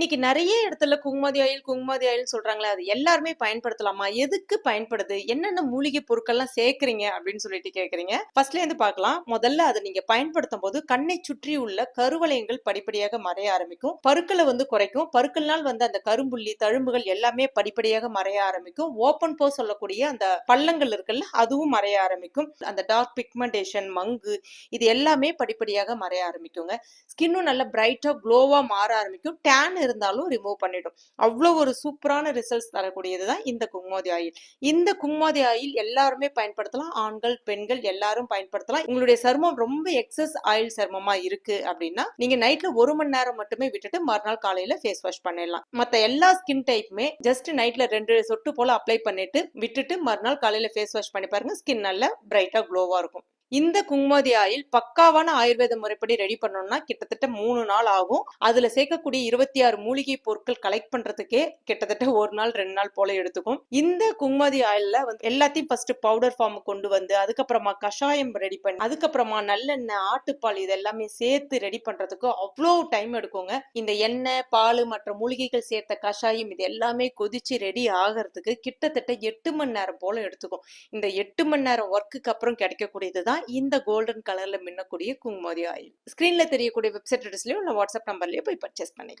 இன்னைக்கு நிறைய இடத்துல குங்குமதி ஆயில் குங்குமதி ஆயில் சொல்றாங்களே அது எல்லாருமே பயன்படுத்தலாமா? எதுக்கு பயன்படுது? என்னென்ன மூலிகை பொருட்கள்லாம் சேர்க்கறீங்க? அப்படின்னு சொல்லிட்டு கேக்குறீங்க. ஃபர்ஸ்ட்ல இருந்து பார்க்கலாம். முதல்ல அதை நீங்க பயன்படுத்தும் போது கண்ணை சுற்றி உள்ள கருவளையங்கள் படிப்படியாக மறைய ஆரம்பிக்கும். பருக்களை வந்து குறைக்கும். பருக்கள்னால் வந்து அந்த கரும்புள்ளி தழும்புகள் எல்லாமே படிப்படியாக மறைய ஆரம்பிக்கும். ஓப்பன் போ சொல்லக்கூடிய அந்த பள்ளங்கள் இருக்குல்ல அதுவும் மறைய ஆரம்பிக்கும். அந்த டார்க் பிக்மெண்டேஷன் மங்கு இது எல்லாமே படிப்படியாக மறைய ஆரம்பிக்குங்க. ஸ்கின்னும் நல்லா பிரைட்டா க்ளோவா மாற ஆரம்பிக்கும். டேன் இருந்தாலும் ரிமூவ் பண்ணிடும் அவ்வளோ ஒரு சூப்பரான ரிசல்ட்ஸ் தரக்கூடியது தான் இந்த குங்குமதி ஆயில். இந்த குங்குமதி ஆயில் எல்லாருமே பயன்படுத்தலாம். ஆண்கள் பெண்கள் எல்லாரும் பயன்படுத்தலாம். உங்களுடைய சருமம் ரொம்ப எக்ஸஸ் ஆயில் சருமமா இருக்கு அப்படின்னா நீங்க நைட்ல ஒரு மணி நேரம் மட்டுமே விட்டுட்டு மறுநாள் காலையில ஃபேஸ் வாஷ் பண்ணிடலாம். மத்த எல்லா ஸ்கின் டைப்புமே ஜஸ்ட் நைட்ல ரெண்டு சொட்டு போல அப்ளை பண்ணிட்டு விட்டுட்டு மறுநாள் காலையில ஃபேஸ் வாஷ் பண்ணி பாருங்க ஸ்கின் நல்லா பிரைட்டா க்ளோவா இருக்கும். இந்த குங்குமதி ஆயில் பக்காவான ஆயுர்வேத முறைப்படி ரெடி பண்ணணும்னா கிட்டத்தட்ட மூணு நாள் ஆகும். அதுல சேர்க்கக்கூடிய இருபத்தி ஆறு மூலிகை பொருட்கள் கலெக்ட் பண்றதுக்கே கிட்டத்தட்ட ஒரு நாள் ரெண்டு நாள் போல எடுத்துக்கும். இந்த குங்குமதி ஆயில்ல வந்து எல்லாத்தையும் ஃபர்ஸ்ட் பவுடர் ஃபார்ம் கொண்டு வந்து அதுக்கப்புறமா கஷாயம் ரெடி பண்ணி அதுக்கப்புறமா நல்லெண்ணெய் ஆட்டுப்பால் இது எல்லாமே சேர்த்து ரெடி பண்றதுக்கு அவ்வளோ டைம் எடுக்குங்க. இந்த எண்ணெய் பால் மற்ற மூலிகைகள் சேர்த்த கஷாயம் இது எல்லாமே கொதிச்சு ரெடி ஆகிறதுக்கு கிட்டத்தட்ட எட்டு மணி நேரம் போல எடுத்துக்கும். இந்த எட்டு மணி நேரம் ஒர்க்குக்கு அப்புறம் கிடைக்கக்கூடியது தான் இந்த கோல்டன் கலர்ல மின்னக்கூடிய குங்குமதி ஆயில் ஸ்கிரீன்ல தெரியக்கூடிய வெப்சைட் அட்ரஸ்லயும் இல்லை வாட்ஸ்அப் நம்பர்லயோ போய் பர்ச்சேஸ் பண்ணிக்கலாம்.